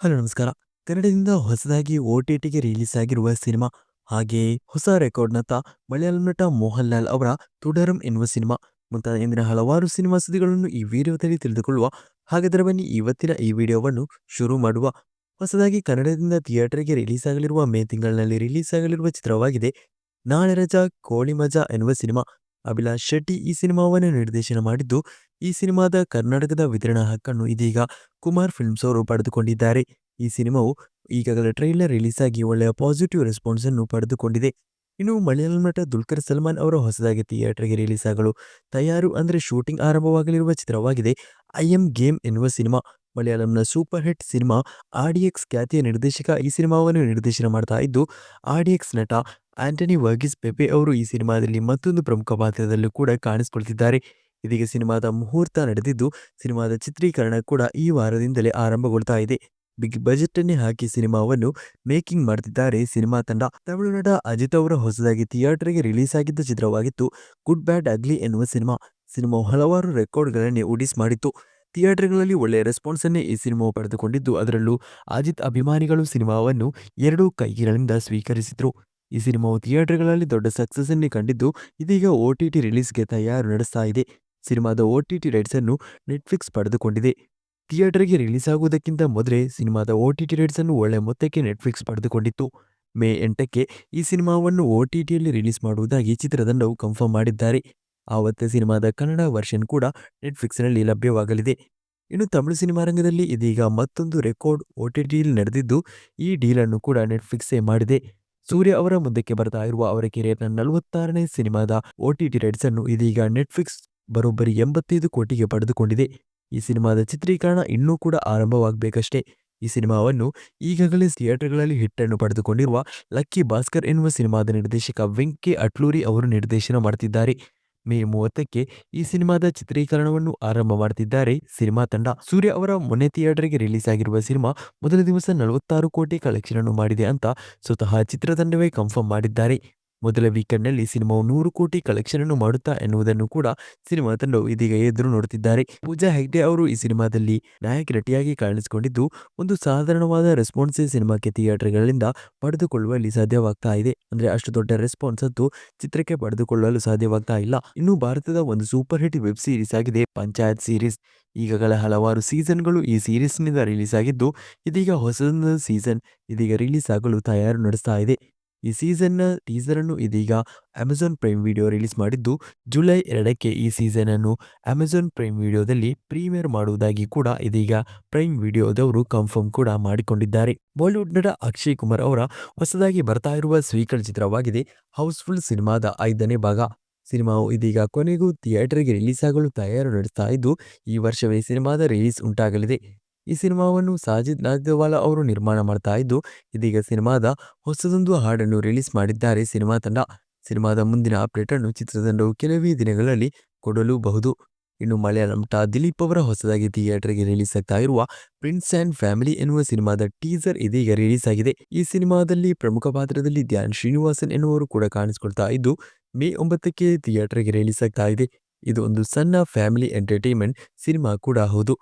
Hello, ನಮಸ್ಕಾರ. ಕನ್ನಡದಿಂದ ಹೊಸದಾಗಿ ಒ ಟಿ ಟಿಗೆ ರಿಲೀಸ್ ಆಗಿರುವ ಸಿನಿಮಾ, ಹಾಗೆಯೇ ಹೊಸ ರೆಕಾರ್ಡ್ನತ್ತ ಮಲಯಾಳಂ ನಟ ಮೋಹನ್ ಲಾಲ್ ಅವರ ತುಡರಂ ಎನ್ನುವ ಸಿನಿಮಾ. ಮುಂತಾದ ಇಂದಿನ ಹಲವಾರು ಸಿನಿಮಾ ಸುದ್ದಿಗಳನ್ನು ಈ ವಿಡಿಯೋದಲ್ಲಿ ತಿಳಿದುಕೊಳ್ಳುವ ಹಾಗಾದರೆ ಬನ್ನಿ ಇವತ್ತಿನ ಈ ವಿಡಿಯೋವನ್ನು ಶುರು ಮಾಡುವ. ಹೊಸದಾಗಿ ಕನ್ನಡದಿಂದ ಥಿಯೇಟರ್ಗೆ ರಿಲೀಸ್ ಆಗಲಿರುವ ಮೇ ತಿಂಗಳಿನಲ್ಲಿ ರಿಲೀಸ್ ಆಗಲಿರುವ ಚಿತ್ರವಾಗಿದೆ. ನಾಳೆ ರಜಾ, ಕೋಳಿ ಮಜಾ ಎನ್ನುವ ಸಿನಿಮಾ. ಅಭಿಲಾಷ್ ಶೆಟ್ಟಿ ಈ ಸಿನಿಮಾವನ್ನು ನಿರ್ದೇಶನ ಮಾಡಿದ್ದು, ಈ ಸಿನಿಮಾದ ಕರ್ನಾಟಕದ ವಿತರಣಾ ಹಕ್ಕನ್ನು ಇದೀಗ ಕುಮಾರ್ ಫಿಲ್ಮ್ಸ್ ಅವರು ಪಡೆದುಕೊಂಡಿದ್ದಾರೆ. ಈ ಸಿನಿಮಾವು ಈಗಾಗಲೇ ಟ್ರೈಲರ್ ರಿಲೀಸ್ ಆಗಿ ಒಳ್ಳೆಯ ಪಾಸಿಟಿವ್ ರೆಸ್ಪಾನ್ಸ್ ಅನ್ನು ಪಡೆದುಕೊಂಡಿದೆ. ಇನ್ನು ಮಲಯಾಳಂ ನಟ ದುಲ್ಕರ್ ಸಲ್ಮಾನ್ ಅವರ ಹೊಸದಾಗಿ ಥಿಯೇಟರ್ಗೆ ರಿಲೀಸ್ ಆಗಲು ತಯಾರು ಅಂದರೆ ಶೂಟಿಂಗ್ ಆರಂಭವಾಗಲಿರುವ ಚಿತ್ರವಾಗಿದೆ. ಐ ಎಂ ಗೇಮ್ ಎನ್ನುವ ಸಿನಿಮಾ ಮಲಯಾಳಂನ ಸೂಪರ್ ಹಿಟ್ ಸಿನಿಮಾ ಆರ್ಡಿಎಕ್ಸ್ ಖ್ಯಾತಿಯ ನಿರ್ದೇಶಕ ಈ ಸಿನಿಮಾವನ್ನು ನಿರ್ದೇಶನ ಮಾಡ್ತಾ ಇದ್ದು ಆರ್ಡಿಎಕ್ಸ್ ನಟ ಆಂಟನಿ ವರ್ಗಿಸ್ ಪೆಪೆ ಅವರು ಈ ಸಿನಿಮಾದಲ್ಲಿ ಮತ್ತೊಂದು ಪ್ರಮುಖ ಪಾತ್ರದಲ್ಲೂ ಕೂಡ ಕಾಣಿಸಿಕೊಳ್ತಿದ್ದಾರೆ. ಇದೀಗ ಸಿನಿಮಾದ ಮುಹೂರ್ತ ನಡೆದಿದ್ದು, ಸಿನಿಮಾದ ಚಿತ್ರೀಕರಣ ಕೂಡ ಈ ವಾರದಿಂದಲೇ ಆರಂಭಗೊಳ್ತಾ ಇದೆ. ಬಿಗ್ ಬಜೆಟ್ ಅನ್ನೇ ಹಾಕಿ ಸಿನಿಮಾವನ್ನು ಮೇಕಿಂಗ್ ಮಾಡ್ತಿದ್ದಾರೆ. ಸಿನಿಮಾ ತಂಡ ತಮಿಳು ನಟ ಅಜಿತ್ ಅವರ ಹೊಸದಾಗಿ ಥಿಯೇಟರ್ಗೆ ರಿಲೀಸ್ ಆಗಿದ್ದ ಚಿತ್ರವಾಗಿತ್ತು, ಗುಡ್, ಬ್ಯಾಡ್, ಅಗ್ಲಿ ಎನ್ನುವ ಸಿನಿಮಾ. ಸಿನಿಮಾ ಹಲವಾರು ರೆಕಾರ್ಡ್ಗಳನ್ನೇ ಉಡಿಸ್ ಮಾಡಿತ್ತು. ಥಿಯೇಟರ್ಗಳಲ್ಲಿ ಒಳ್ಳೆಯ ರೆಸ್ಪಾನ್ಸನ್ನೇ ಈ ಸಿನಿಮಾವು ಪಡೆದುಕೊಂಡಿದ್ದು, ಅದರಲ್ಲೂ ಅಜಿತ್ ಅಭಿಮಾನಿಗಳು ಸಿನಿಮಾವನ್ನು ಎರಡು ಕೈಗಳಿಂದ ಸ್ವೀಕರಿಸಿದ್ರು. ಈ ಸಿನಿಮಾವು ಥಿಯೇಟರ್ಗಳಲ್ಲಿ ದೊಡ್ಡ ಸಕ್ಸಸ್ ಅನ್ನೇ ಕಂಡಿದ್ದು, ಇದೀಗ ಒ ಟಿ ಟಿ ರಿಲೀಸ್ಗೆ ತಯಾರು ನಡೆಸ್ತಾ ಇದೆ. ಸಿನಿಮಾದ ಒ ಟಿ ಟಿ ರೈಟ್ಸ್ ಅನ್ನು ನೆಟ್ಫ್ಲಿಕ್ಸ್ ಪಡೆದುಕೊಂಡಿದೆ. ಥಿಯೇಟರ್ಗೆ ರಿಲೀಸ್ ಆಗುವುದಕ್ಕಿಂತ ಮೊದಲೇ ಸಿನಿಮಾದ ಒ ಟಿ ಟಿ ರೈಟ್ಸ್ ಅನ್ನು ಒಳ್ಳೆ ಮೊತ್ತಕ್ಕೆ ನೆಟ್ಫ್ಲಿಕ್ಸ್ ಪಡೆದುಕೊಂಡಿತ್ತು. ಮೇ ಎಂಟಕ್ಕೆ ಈ ಸಿನಿಮಾವನ್ನು ಒ ಟಿ ಟಿಯಲ್ಲಿ ರಿಲೀಸ್ ಮಾಡುವುದಾಗಿ ಚಿತ್ರತಂಡವು ಕನ್ಫರ್ಮ್ ಮಾಡಿದ್ದಾರೆ. ಆವತ್ತೇ ಸಿನಿಮಾದ ಕನ್ನಡ ವರ್ಷನ್ ಕೂಡ ನೆಟ್ಫ್ಲಿಕ್ಸ್ನಲ್ಲಿ ಲಭ್ಯವಾಗಲಿದೆ. ಇನ್ನು ತಮಿಳು ಸಿನಿಮಾ ರಂಗದಲ್ಲಿ ಇದೀಗ ಮತ್ತೊಂದು ರೆಕಾರ್ಡ್ ಒ ಟಿ ಟಿಯಲ್ಲಿ ನಡೆದಿದ್ದು, ಈ ಡೀಲನ್ನು ಕೂಡ ನೆಟ್ಫ್ಲಿಕ್ಸೇ ಮಾಡಿದೆ. ಸೂರ್ಯ ಅವರ ಮುಂದಕ್ಕೆ ಬರ್ತಾ ಇರುವ ಅವರ ಕೆರಿಯರ್ನ ನಲವತ್ತಾರನೇ ಸಿನಿಮಾದ ಒ ಟಿ ರೈಟ್ಸ್ ಅನ್ನು ಇದೀಗ ನೆಟ್ಫ್ಲಿಕ್ಸ್ ಬರೋಬ್ಬರಿ ಎಂಬತ್ತೈದು ಕೋಟಿಗೆ ಪಡೆದುಕೊಂಡಿದೆ. ಈ ಸಿನಿಮಾದ ಚಿತ್ರೀಕರಣ ಇನ್ನೂ ಕೂಡ ಆರಂಭವಾಗಬೇಕಷ್ಟೇ. ಈ ಸಿನಿಮಾವನ್ನು ಈಗಾಗಲೇ ಥಿಯೇಟರ್ಗಳಲ್ಲಿ ಹಿಟ್ಟನ್ನು ಪಡೆದುಕೊಂಡಿರುವ ಲಕ್ಕಿ ಭಾಸ್ಕರ್ ಎನ್ನುವ ಸಿನಿಮಾದ ನಿರ್ದೇಶಕ ವೆಂಕೆ ಅಟ್ಲೂರಿ ಅವರು ನಿರ್ದೇಶನ ಮಾಡ್ತಿದ್ದಾರೆ. ಮೇ ಮೂವತ್ತಕ್ಕೆ ಈ ಸಿನಿಮಾದ ಚಿತ್ರೀಕರಣವನ್ನು ಆರಂಭ ಮಾಡುತ್ತಿದ್ದಾರೆ ಸಿನಿಮಾ ತಂಡ ಸೂರ್ಯ ಅವರ ಮೊನ್ನೆ ಥಿಯೇಟರ್ಗೆ ರಿಲೀಸ್ ಆಗಿರುವ ಸಿನಿಮಾ ಮೊದಲ ದಿವಸ ನಲವತ್ತಾರು ಕೋಟಿ ಕಲೆಕ್ಷನ್ ಅನ್ನು ಮಾಡಿದೆ ಅಂತ ಸ್ವತಃ ಚಿತ್ರತಂಡವೇ ಕನ್ಫರ್ಮ್ ಮಾಡಿದ್ದಾರೆ. ಮೊದಲ ವೀಕೆಂಡ್ನಲ್ಲಿ ಸಿನಿಮಾವು ನೂರು ಕೋಟಿ ಕಲೆಕ್ಷನ್ ಅನ್ನು ಮಾಡುತ್ತಾ ಎನ್ನುವುದನ್ನು ಕೂಡ ಸಿನಿಮಾ ತಂಡವು ಇದೀಗ ಎದುರು ನೋಡುತ್ತಿದ್ದಾರೆ. ಪೂಜಾ ಹೆಗ್ಡೆ ಅವರು ಈ ಸಿನಿಮಾದಲ್ಲಿ ನಾಯಕ ನಟಿಯಾಗಿ ಕಾಣಿಸಿಕೊಂಡಿದ್ದು, ಒಂದು ಸಾಧಾರಣವಾದ ರೆಸ್ಪಾನ್ಸ್ ಸಿನಿಮಾಕ್ಕೆ ಥಿಯೇಟರ್ಗಳಿಂದ ಪಡೆದುಕೊಳ್ಳುವಲ್ಲಿ ಸಾಧ್ಯವಾಗ್ತಾ ಇದೆ. ಅಂದ್ರೆ ಅಷ್ಟು ದೊಡ್ಡ ರೆಸ್ಪಾನ್ಸ್ ಅಂತೂ ಚಿತ್ರಕ್ಕೆ ಪಡೆದುಕೊಳ್ಳಲು ಸಾಧ್ಯವಾಗ್ತಾ ಇಲ್ಲ. ಇನ್ನು ಭಾರತದ ಒಂದು ಸೂಪರ್ ಹಿಟ್ ವೆಬ್ ಸೀರೀಸ್ ಆಗಿದೆ, ಪಂಚಾಯತ್ ಸೀರೀಸ್. ಈಗಾಗಲೇ ಹಲವಾರು ಸೀಸನ್ಗಳು ಈ ಸೀರೀಸ್ನಿಂದ ರಿಲೀಸ್ ಆಗಿದ್ದು, ಇದೀಗ ಹೊಸದೊಂದು ಸೀಸನ್ ಇದೀಗ ರಿಲೀಸ್ ಆಗಲು ತಯಾರು ನಡೆಸ್ತಾ ಇದೆ. ಈ ಸೀಸನ್ನ ಟೀಸರ್ ಅನ್ನು ಇದೀಗ ಅಮೆಜಾನ್ ಪ್ರೈಮ್ ವಿಡಿಯೋ ರಿಲೀಸ್ ಮಾಡಿದ್ದು ಜುಲೈ ಎರಡಕ್ಕೆ ಈ ಸೀಸನ್ ಅನ್ನು ಅಮೆಜಾನ್ ಪ್ರೈಮ್ ವಿಡಿಯೋದಲ್ಲಿ ಪ್ರೀಮಿಯರ್ ಮಾಡುವುದಾಗಿ ಕೂಡ ಇದೀಗ ಪ್ರೈಮ್ ವಿಡಿಯೋದವರು ಕನ್ಫರ್ಮ್ ಕೂಡ ಮಾಡಿಕೊಂಡಿದ್ದಾರೆ. ಬಾಲಿವುಡ್ ನಟ ಅಕ್ಷಯ್ ಕುಮಾರ್ ಅವರ ಹೊಸದಾಗಿ ಬರ್ತಾ ಇರುವ ಸ್ವೀಕರ್ ಚಿತ್ರವಾಗಿದೆ. ಹೌಸ್ಫುಲ್ ಸಿನಿಮಾದ ಐದನೇ ಭಾಗ. ಸಿನಿಮಾವು ಇದೀಗ ಕೊನೆಗೂ ಥಿಯೇಟರ್ಗೆ ರಿಲೀಸ್ ಆಗಲು ತಯಾರು ನಡೆಸ್ತಾ ಇದ್ದು ಈ ವರ್ಷವೇ ಸಿನಿಮಾದ ರಿಲೀಸ್ ಉಂಟಾಗಲಿದೆ. ಈ ಸಿನಿಮಾವನ್ನು ಸಾಜಿದ್ ನಾಗ್ದೇವಾಲಾ ಅವರು ನಿರ್ಮಾಣ ಮಾಡ್ತಾ ಇದ್ದು, ಇದೀಗ ಸಿನಿಮಾದ ಹೊಸದೊಂದು ಹಾಡನ್ನು ರಿಲೀಸ್ ಮಾಡಿದ್ದಾರೆ. ಸಿನಿಮಾ ತಂಡ, ಸಿನಿಮಾದ ಮುಂದಿನ ಅಪ್ಡೇಟ್ ಅನ್ನು ಚಿತ್ರತಂಡವು ಕೆಲವೇ ದಿನಗಳಲ್ಲಿ ಕೊಡಲೂಬಹುದು. ಇನ್ನು ಮಲಯಾಳಂ ಟಾ ದಿಲೀಪ್ ಅವರ ಹೊಸದಾಗಿ ಥಿಯೇಟರ್ಗೆ ರಿಲೀಸ್ ಆಗ್ತಾ ಇರುವ ಪ್ರಿನ್ಸ್ ಆ್ಯಂಡ್ ಫ್ಯಾಮಿಲಿ ಎನ್ನುವ ಸಿನಿಮಾದ ಟೀಸರ್ ಇದೀಗ ರಿಲೀಸ್ ಆಗಿದೆ. ಈ ಸಿನಿಮಾದಲ್ಲಿ ಪ್ರಮುಖ ಪಾತ್ರದಲ್ಲಿ ಧ್ಯಾನ್ ಶ್ರೀನಿವಾಸನ್ ಎನ್ನುವರು ಕೂಡ ಕಾಣಿಸಿಕೊಳ್ತಾ ಇದ್ದು, ಮೇ ಒಂಬತ್ತಕ್ಕೆ ಥಿಯೇಟರ್ಗೆ ರಿಲೀಸ್ ಆಗ್ತಾ ಇದೆ. ಇದು ಒಂದು ಸಣ್ಣ ಫ್ಯಾಮಿಲಿ ಎಂಟರ್ಟೈನ್ಮೆಂಟ್ ಸಿನಿಮಾ ಕೂಡ ಹೌದು.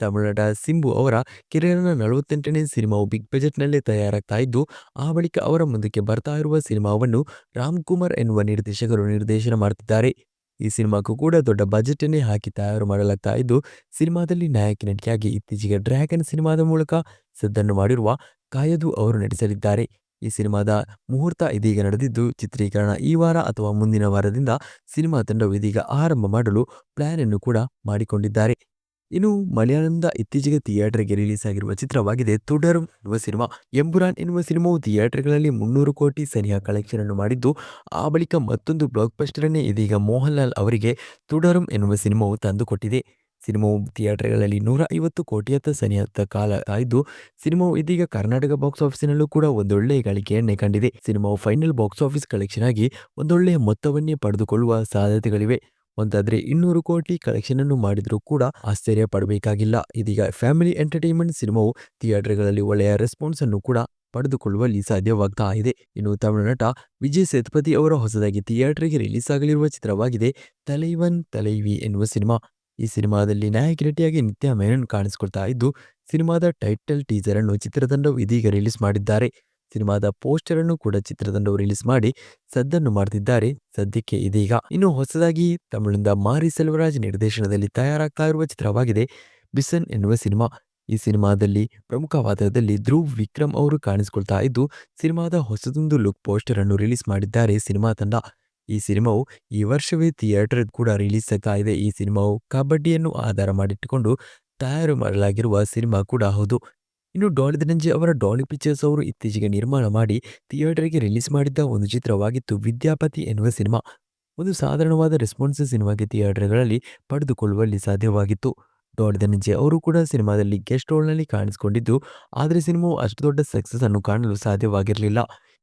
ತಮಿಳು ನಟ ಸಿಂಬು ಅವರ ಕೆರಿಯರ್ನ ನಲವತ್ತೆಂಟನೇ ಸಿನಿಮಾವು ಬಿಗ್ ಬಜೆಟ್ನಲ್ಲೇ ತಯಾರಾಗ್ತಾ ಇದ್ದು, ಆ ಬಳಿಕ ಅವರ ಮುಂದಕ್ಕೆ ಬರ್ತಾ ಇರುವ ಸಿನಿಮಾವನ್ನು ರಾಮ್ ಕುಮಾರ್ ಎನ್ನುವ ನಿರ್ದೇಶಕರು ನಿರ್ದೇಶನ ಮಾಡುತ್ತಿದ್ದಾರೆ ಈ ಸಿನಿಮಾಕ್ಕೂ ಕೂಡ ದೊಡ್ಡ ಬಜೆಟನ್ನೇ ಹಾಕಿ ತಯಾರು ಮಾಡಲಾಗ್ತಾ ಇದ್ದು, ಸಿನಿಮಾದಲ್ಲಿ ನಾಯಕಿ ನಟಿಯಾಗಿ ಇತ್ತೀಚೆಗೆ ಡ್ರ್ಯಾಗನ್ ಸಿನಿಮಾದ ಮೂಲಕ ಸದ್ದನ್ನು ಮಾಡಿರುವ ಕಾಯದು ಅವರು ನಟಿಸಲಿದ್ದಾರೆ. ಈ ಸಿನಿಮಾದ ಮುಹೂರ್ತ ಇದೀಗ ನಡೆದಿದ್ದು, ಚಿತ್ರೀಕರಣ ಈ ವಾರ ಅಥವಾ ಮುಂದಿನ ವಾರದಿಂದ ಸಿನಿಮಾ ತಂಡವು ಇದೀಗ ಆರಂಭ ಮಾಡಲು ಪ್ಲಾನ್ ಅನ್ನು ಕೂಡ ಮಾಡಿಕೊಂಡಿದ್ದಾರೆ. ಇನ್ನು ಮಲಯಾಳಂದ ಇತ್ತೀಚೆಗೆ ಥಿಯೇಟರ್ಗೆ ರಿಲೀಸ್ ಆಗಿರುವ ಚಿತ್ರವಾಗಿದೆ. ತುಡರು ಎನ್ನುವ ಸಿನಿಮಾ, ಎಂಬುರಾನ್ ಎನ್ನುವ ಸಿನಿಮಾವು ಥಿಯೇಟರ್ಗಳಲ್ಲಿ ಮುನ್ನೂರು ಕೋಟಿ ಸನಿಹ ಕಲೆಕ್ಷನ್ ಅನ್ನು ಮಾಡಿದ್ದು, ಆ ಬಳಿಕ ಮತ್ತೊಂದು ಬ್ಲಾಕ್ ಬಸ್ಟರನ್ನೇ ಇದೀಗ ಮೋಹನ್ ಲಾಲ್ ಅವರಿಗೆ ತುಡರಂ ಎನ್ನುವ ಸಿನಿಮಾವು ತಂದುಕೊಟ್ಟಿದೆ. ಸಿನಿಮಾವು ಥಿಯೇಟರ್ಗಳಲ್ಲಿ ನೂರ ಐವತ್ತು ಕೋಟಿಯತ್ತ ಸನಿಹತ್ತ ಕಾಲ ಆಯ್ದು ಸಿನಿಮಾವು ಇದೀಗ ಕರ್ನಾಟಕ ಬಾಕ್ಸ್ ಆಫೀಸಿನಲ್ಲೂ ಕೂಡ ಒಂದೊಳ್ಳೆಯ ಗಳಿಕೆಯನ್ನೇ ಕಂಡಿದೆ. ಸಿನಿಮಾವು ಫೈನಲ್ ಬಾಕ್ಸ್ ಆಫೀಸ್ ಕಲೆಕ್ಷನ್ ಆಗಿ ಒಂದೊಳ್ಳೆಯ ಮೊತ್ತವನ್ನೇ ಪಡೆದುಕೊಳ್ಳುವ ಸಾಧ್ಯತೆಗಳಿವೆ. ಒಂದಾದ್ರೆ ಇನ್ನೂರು ಕೋಟಿ ಕಲೆಕ್ಷನ್ ಅನ್ನು ಮಾಡಿದರೂ ಕೂಡ ಆಶ್ಚರ್ಯ ಪಡಬೇಕಾಗಿಲ್ಲ. ಇದೀಗ ಫ್ಯಾಮಿಲಿ ಎಂಟರ್ಟೈನ್ಮೆಂಟ್ ಸಿನಿಮಾವು ಥಿಯೇಟರ್ಗಳಲ್ಲಿ ಒಳ್ಳೆಯ ರೆಸ್ಪಾನ್ಸ್ ಅನ್ನು ಕೂಡ ಪಡೆದುಕೊಳ್ಳುವಲ್ಲಿ ಸಾಧ್ಯವಾಗ್ತಾ ಇದೆ. ಇನ್ನು ತಮಿಳು ನಟ ವಿಜಯ್ ಸೇತುಪತಿ ಅವರ ಹೊಸದಾಗಿ ಥಿಯೇಟರ್ಗೆ ರಿಲೀಸ್ ಆಗಲಿರುವ ಚಿತ್ರವಾಗಿದೆ, ತಲೈವನ್ ತಲೈವಿ ಎನ್ನುವ ಸಿನಿಮಾ. ಈ ಸಿನಿಮಾದಲ್ಲಿ ನಾಯಕಿ ನಟಿಯಾಗಿ ನಿತ್ಯಾ ಮೆನನ್ ಕಾಣಿಸಿಕೊಳ್ತಾ ಇದ್ದು, ಸಿನಿಮಾದ ಟೈಟಲ್ ಟೀಸರ್ ಅನ್ನು ಚಿತ್ರತಂಡವು ಇದೀಗ ರಿಲೀಸ್ ಮಾಡಿದ್ದಾರೆ. ಸಿನಿಮಾದ ಪೋಸ್ಟರ್ ಅನ್ನು ಕೂಡ ಚಿತ್ರತಂಡವು ರಿಲೀಸ್ ಮಾಡಿ ಸದ್ದನ್ನು ಮಾಡ್ತಿದ್ದಾರೆ. ಸದ್ಯಕ್ಕೆ ಇದೀಗ ಇನ್ನು ಹೊಸದಾಗಿ ತಮಿಳಿಂದ ಮಾರಿ ಸೆಲ್ವರಾಜ್ ನಿರ್ದೇಶನದಲ್ಲಿ ತಯಾರಾಗ್ತಾ ಇರುವ ಚಿತ್ರವಾಗಿದೆ ಬಿಸನ್ ಎನ್ನುವ ಸಿನಿಮಾ. ಈ ಸಿನಿಮಾದಲ್ಲಿ ಪ್ರಮುಖ ಪಾತ್ರದಲ್ಲಿ ಧ್ರುವ್ ವಿಕ್ರಮ್ ಅವರು ಕಾಣಿಸಿಕೊಳ್ತಾ ಇದ್ದು, ಸಿನಿಮಾದ ಹೊಸದೊಂದು ಲುಕ್ ಪೋಸ್ಟರ್ ಅನ್ನು ರಿಲೀಸ್ ಮಾಡಿದ್ದಾರೆ ಸಿನಿಮಾ ತಂಡ. ಈ ಸಿನಿಮಾವು ಈ ವರ್ಷವೇ ಥಿಯೇಟರ್ ಕೂಡ ರಿಲೀಸ್ ಆಗ್ತಾ ಇದೆ. ಈ ಸಿನಿಮಾವು ಕಬಡ್ಡಿಯನ್ನು ಆಧಾರ ಮಾಡಿಟ್ಟುಕೊಂಡು ತಯಾರು ಮಾಡಲಾಗಿರುವ ಸಿನಿಮಾ ಕೂಡ ಹೌದು. ಇನ್ನು ಡಾಲಿ ಧನಂಜಯ್ ಅವರ ಡಾಲಿ ಪಿಕ್ಚರ್ಸ್ ಅವರು ಇತ್ತೀಚೆಗೆ ನಿರ್ಮಾಣ ಮಾಡಿ ಥಿಯೇಟರ್ಗೆ ರಿಲೀಸ್ ಮಾಡಿದ್ದ ಒಂದು ಚಿತ್ರವಾಗಿತ್ತು ವಿದ್ಯಾಪತಿ ಎನ್ನುವ ಸಿನಿಮಾ. ಒಂದು ಸಾಧಾರಣವಾದ ರೆಸ್ಪಾನ್ಸ್ ಸಿನಿಮಾಗೆ ಥಿಯೇಟರ್ಗಳಲ್ಲಿ ಪಡೆದುಕೊಳ್ಳುವಲ್ಲಿ ಸಾಧ್ಯವಾಗಿತ್ತು. ಡಾಲಿ ಧನಂಜಯ್ ಅವರು ಕೂಡ ಸಿನಿಮಾದಲ್ಲಿ ಗೆಸ್ಟ್ ರೋಲ್ನಲ್ಲಿ ಕಾಣಿಸಿಕೊಂಡಿದ್ದು, ಆದರೆ ಸಿನಿಮಾವು ಅಷ್ಟು ದೊಡ್ಡ ಸಕ್ಸಸ್ ಅನ್ನು ಕಾಣಲು ಸಾಧ್ಯವಾಗಿರಲಿಲ್ಲ.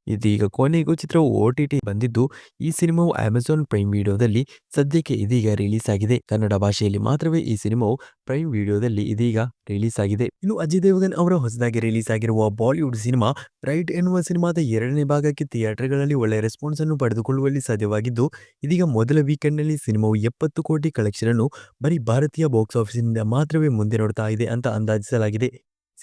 ಇದೀಗ ಕೊನೆಗೂ ಚಿತ್ರವು ಓ ಟಿ ಟಿ ಬಂದಿದ್ದು, ಈ ಸಿನಿಮಾವು ಅಮೆಜಾನ್ ಪ್ರೈಮ್ ವಿಡಿಯೋದಲ್ಲಿ ಸದ್ಯಕ್ಕೆ ಇದೀಗ ರಿಲೀಸ್ ಆಗಿದೆ ಕನ್ನಡ ಭಾಷೆಯಲ್ಲಿ ಮಾತ್ರವೇ ಈ ಸಿನಿಮಾವು ಪ್ರೈಮ್ ವಿಡಿಯೋದಲ್ಲಿ ಇದೀಗ ರಿಲೀಸ್ ಆಗಿದೆ ಇನ್ನು ಅಜಯ್ ದೇವಗನ್ ಅವರ ಹೊಸದಾಗಿ ರಿಲೀಸ್ ಆಗಿರುವ ಬಾಲಿವುಡ್ ಸಿನಿಮಾ ರೈಟ್ ಎನ್ನುವ ಸಿನಿಮಾದ ಎರಡನೇ ಭಾಗಕ್ಕೆ ಥಿಯೇಟರ್ಗಳಲ್ಲಿ ಒಳ್ಳೆಯ ರೆಸ್ಪಾನ್ಸ್ ಅನ್ನು ಪಡೆದುಕೊಳ್ಳುವಲ್ಲಿ ಸಾಧ್ಯವಾಗಿದ್ದು, ಇದೀಗ ಮೊದಲ ವೀಕೆಂಡ್ನಲ್ಲಿ ಸಿನಿಮಾವು ಎಪ್ಪತ್ತು ಕೋಟಿ ಕಲೆಕ್ಷನ್ ಅನ್ನು ಬರೀ ಭಾರತೀಯ ಬಾಕ್ಸ್ ಆಫೀಸಿನಿಂದ ಮಾತ್ರವೇ ಮುಂದೆ ನೋಡ್ತಾ ಇದೆ ಅಂತ ಅಂದಾಜಿಸಲಾಗಿದೆ.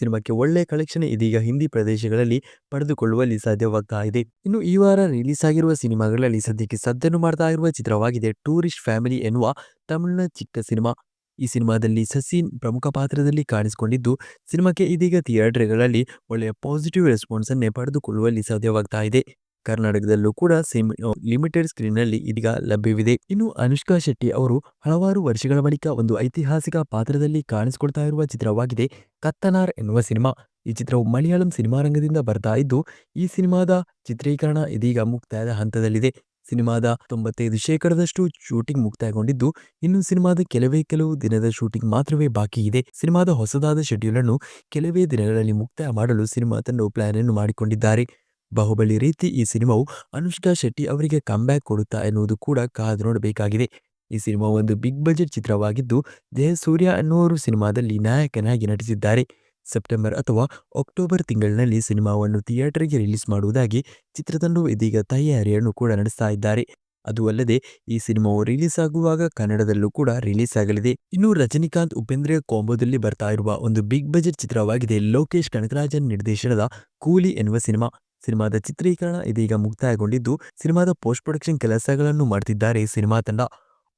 ಸಿನಿಮಾಕ್ಕೆ ಒಳ್ಳೆಯ ಕಲೆಕ್ಷನ್ ಇದೀಗ ಹಿಂದಿ ಪ್ರದೇಶಗಳಲ್ಲಿ ಪಡೆದುಕೊಳ್ಳುವಲ್ಲಿ ಸಾಧ್ಯವಾಗ್ತಾ ಇದೆ ಇನ್ನು ಈ ವಾರ ರಿಲೀಸ್ ಆಗಿರುವ ಸಿನಿಮಾಗಳಲ್ಲಿ ಸದ್ಯಕ್ಕೆ ಸದ್ದನ್ನು ಮಾಡ್ತಾ ಇರುವ ಚಿತ್ರವಾಗಿದೆ ಟೂರಿಸ್ಟ್ ಫ್ಯಾಮಿಲಿ ಎನ್ನುವ ತಮಿಳಿನ ಚಿಕ್ಕ ಸಿನಿಮಾ. ಈ ಸಿನಿಮಾದಲ್ಲಿ ಸಸೀನ್ ಪ್ರಮುಖ ಪಾತ್ರದಲ್ಲಿ ಕಾಣಿಸಿಕೊಂಡಿದ್ದು, ಸಿನಿಮಾಕ್ಕೆ ಇದೀಗ ಥಿಯೇಟರ್ಗಳಲ್ಲಿ ಒಳ್ಳೆಯ ಪಾಸಿಟಿವ್ ರೆಸ್ಪಾನ್ಸ್ ಅನ್ನೇ ಪಡೆದುಕೊಳ್ಳುವಲ್ಲಿ ಸಾಧ್ಯವಾಗ್ತಾ ಇದೆ. ಕರ್ನಾಟಕದಲ್ಲೂ ಕೂಡ ಸೇಮ್ ಲಿಮಿಟೆಡ್ ಸ್ಕ್ರೀನ್ನಲ್ಲಿ ಇದೀಗ ಲಭ್ಯವಿದೆ. ಇನ್ನು ಅನುಷ್ಕಾ ಶೆಟ್ಟಿ ಅವರು ಹಲವಾರು ವರ್ಷಗಳ ಬಳಿಕ ಒಂದು ಐತಿಹಾಸಿಕ ಪಾತ್ರದಲ್ಲಿ ಕಾಣಿಸಿಕೊಳ್ತಾ ಇರುವ ಚಿತ್ರವಾಗಿದೆ ಕತ್ತನಾರ್ ಎನ್ನುವ ಸಿನಿಮಾ. ಈ ಚಿತ್ರವು ಮಲಯಾಳಂ ಸಿನಿಮಾ ರಂಗದಿಂದ ಬರ್ತಾ ಇದ್ದು, ಈ ಸಿನಿಮಾದ ಚಿತ್ರೀಕರಣ ಇದೀಗ ಮುಕ್ತಾಯದ ಹಂತದಲ್ಲಿದೆ. ಸಿನಿಮಾದ ತೊಂಬತ್ತೈದು ಶೇಕಡದಷ್ಟು ಶೂಟಿಂಗ್ ಮುಕ್ತಾಯಗೊಂಡಿದ್ದು, ಇನ್ನು ಸಿನಿಮಾದ ಕೆಲವೇ ಕೆಲವು ದಿನದ ಶೂಟಿಂಗ್ ಮಾತ್ರವೇ ಬಾಕಿ ಇದೆ. ಸಿನಿಮಾದ ಹೊಸದಾದ ಶೆಡ್ಯೂಲ್ ಅನ್ನು ಕೆಲವೇ ದಿನಗಳಲ್ಲಿ ಮುಕ್ತಾಯ ಮಾಡಲು ಸಿನಿಮಾ ತಂಡವು ಪ್ಲಾನ್ ಅನ್ನು ಮಾಡಿಕೊಂಡಿದ್ದಾರೆ. ಬಾಹುಬಲಿ ರೀತಿ ಈ ಸಿನಿಮಾವು ಅನುಷ್ಕಾ ಶೆಟ್ಟಿ ಅವರಿಗೆ ಕಂಬ್ಯಾಕ್ ಕೊಡುತ್ತಾ ಎನ್ನುವುದು ಕೂಡ ಕಾದು ನೋಡಬೇಕಾಗಿದೆ. ಈ ಸಿನಿಮಾ ಒಂದು ಬಿಗ್ ಬಜೆಟ್ ಚಿತ್ರವಾಗಿದ್ದು, ಜಯಸೂರ್ಯ ಅನ್ನುವರು ಸಿನಿಮಾದಲ್ಲಿ ನಾಯಕನಾಗಿ ನಟಿಸಿದ್ದಾರೆ. ಸೆಪ್ಟೆಂಬರ್ ಅಥವಾ ಅಕ್ಟೋಬರ್ ತಿಂಗಳಿನಲ್ಲಿ ಸಿನಿಮಾವನ್ನು ಥಿಯೇಟರ್ಗೆ ರಿಲೀಸ್ ಮಾಡುವುದಾಗಿ ಚಿತ್ರತಂಡವು ಇದೀಗ ತಯಾರಿಯನ್ನು ಕೂಡ ನಡೆಸ್ತಾ ಇದ್ದಾರೆ. ಅದು ಅಲ್ಲದೆ, ಈ ಸಿನಿಮಾವು ರಿಲೀಸ್ ಆಗುವಾಗ ಕನ್ನಡದಲ್ಲೂ ಕೂಡ ರಿಲೀಸ್ ಆಗಲಿದೆ. ಇನ್ನು ರಜನಿಕಾಂತ್ ಉಪೇಂದ್ರ ಕೋಂಬೋದಲ್ಲಿ ಬರ್ತಾ ಇರುವ ಒಂದು ಬಿಗ್ ಬಜೆಟ್ ಚಿತ್ರವಾಗಿದೆ ಲೋಕೇಶ್ ಕನಕರಾಜನ್ ನಿರ್ದೇಶನದ ಕೂಲಿ ಎನ್ನುವ ಸಿನಿಮಾ. ಸಿನಿಮಾದ ಚಿತ್ರೀಕರಣ ಇದೀಗ ಮುಕ್ತಾಯಗೊಂಡಿದ್ದು, ಸಿನಿಮಾದ ಪೋಸ್ಟ್ ಪ್ರೊಡಕ್ಷನ್ ಕೆಲಸಗಳನ್ನು ಮಾಡ್ತಿದ್ದಾರೆ ಸಿನಿಮಾ ತಂಡ.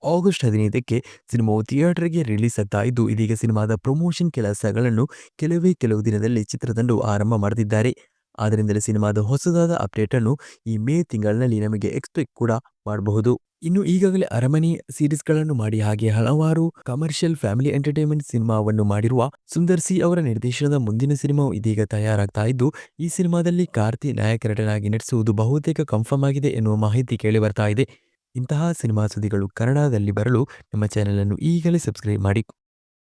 ಆಗಸ್ಟ್ ಹದಿನೈದಕ್ಕೆ ಸಿನಿಮಾವು ಥಿಯೇಟರ್ಗೆ ರಿಲೀಸ್ ಆಗ್ತಾ ಇದ್ದು, ಇದೀಗ ಸಿನಿಮಾದ ಪ್ರಮೋಷನ್ ಕೆಲಸಗಳನ್ನು ಕೆಲವೇ ಕೆಲವು ದಿನದಲ್ಲಿ ಚಿತ್ರತಂಡವು ಆರಂಭ ಮಾಡ್ತಿದ್ದಾರೆ. ಆದ್ದರಿಂದಲೇ ಸಿನಿಮಾದ ಹೊಸದಾದ ಅಪ್ಡೇಟ್ ಅನ್ನು ಈ ಮೇ ತಿಂಗಳಿನಲ್ಲಿ ನಮಗೆ ಎಕ್ಸ್ಪೆಕ್ಟ್ ಕೂಡ ಮಾಡಬಹುದು. ಇನ್ನು ಈಗಾಗಲೇ ಅರಮನೆ ಸೀರೀಸ್ಗಳನ್ನು ಮಾಡಿ ಹಾಗೆ ಹಲವಾರು ಕಮರ್ಷಿಯಲ್ ಫ್ಯಾಮಿಲಿ ಎಂಟರ್ಟೈನ್ಮೆಂಟ್ ಸಿನಿಮಾವನ್ನು ಮಾಡಿರುವ ಸುಂದರ್ ಸಿ ಅವರ ನಿರ್ದೇಶನದ ಮುಂದಿನ ಸಿನಿಮಾವು ಇದೀಗ ತಯಾರಾಗ್ತಾ ಇದ್ದು, ಈ ಸಿನಿಮಾದಲ್ಲಿ ಕಾರ್ತಿ ನಾಯಕ ನಟನಾಗಿ ನಟಿಸುವುದು ಬಹುತೇಕ ಕನ್ಫರ್ಮ್ ಆಗಿದೆ ಎನ್ನುವ ಮಾಹಿತಿ ಕೇಳಿ ಬರ್ತಾ ಇದೆ. ಇಂತಹ ಸಿನಿಮಾ ಸುದ್ದಿಗಳು ಕನ್ನಡದಲ್ಲಿ ಬರಲು ನಮ್ಮ ಚಾನೆಲ್ ಅನ್ನು ಈಗಲೇ ಸಬ್ಸ್ಕ್ರೈಬ್ ಮಾಡಿ.